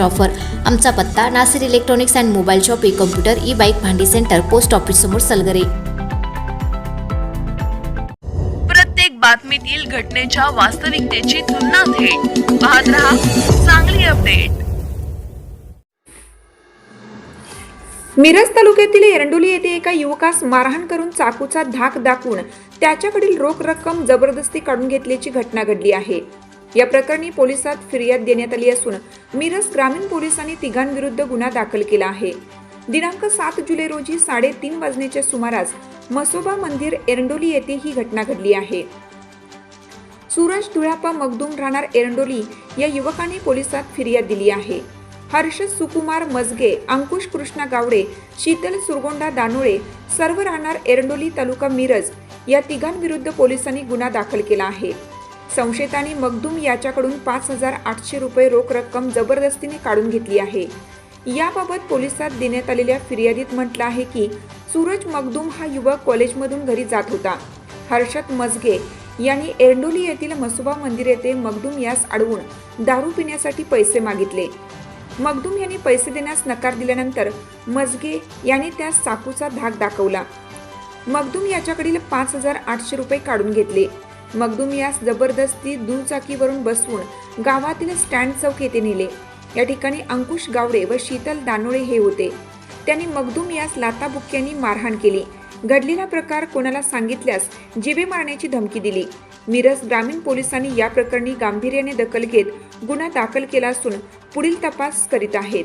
Offer. आमचा पत्ता Nasir electronics and mobile shop E computer E bike भांडी centre post office समोर सलगरे. प्रत्येक बातमीतील घटनेच्या वास्तविकतेची तुलना थेट. पाहत रहा चांगली अपडेट. मिरज तालुक्यातील एरंडोली येथे एका युवकास मारहाण करून चाकूचा धाक दाखवून त्याच्याकडील रोख रक्कम जबरदस्ती काढून घेतल्याची घटना घडली आहे. या प्रकरणी पोलिसात फिर्याद देण्यात आली असून मिरज ग्रामीण पोलिसांनी तिघांविरुद्ध गुन्हा दाखल केला आहे. दिनांक सात जुलै रोजी साडेतीन वाजण्याच्या सुमारास मसोबा मंदिर एरंडोली येथे ही घटना घडली आहे. सूरज धुळापा मगदूम राहणार एरंडोली या युवकाने पोलिसात फिर्याद दिली आहे. हर्ष सुकुमार मजगे अंकुश कृष्णा गावडे शीतल सुरगोंडा दानोळे सर्व राहणार एरंडोली तालुका मिरज या तिघांविरुद्ध पोलिसांनी गुन्हा दाखल केला आहे. संशयितांनी मगदूम याच्याकडून पाच हजार आठशे रुपये रोख रक्कम जबरदस्तीने काढून घेतली आहे. याबाबत पोलिसात देण्यात आलेल्या फिर्यादीत म्हटलं आहे की सूरज मगदूम हा युवक कॉलेजमधून घरी जात होता. हर्षद मजगे यांनी एरंडोली येथील मसुबा मंदिर येथे मगदूम यास अडवून दारू पिण्यासाठी पैसे मागितले. मगदूम यांनी पैसे देण्यास नकार दिल्यानंतर मजगे यांनी त्यास चाकूचा धाक दाखवला. मगदूम याच्याकडील पाच हजार आठशे रुपये काढून घेतले. मगदूम यास जबरदस्ती दुचाकीवरून बसवून गावातील स्टँड चौक येथे नेले. या ठिकाणी अंकुश गावडे व शीतल दानोळे हे होते. त्यांनी मगदूम यास लाताबुक्क्यांनी मारहाण केली. घडलेला प्रकार कोणाला सांगितल्यास जिवे मारण्याची धमकी दिली. मिरज ग्रामीण पोलिसांनी या प्रकरणी गांभीर्याने दखल घेत गुन्हा दाखल केला असून पुढील तपास करीत आहेत.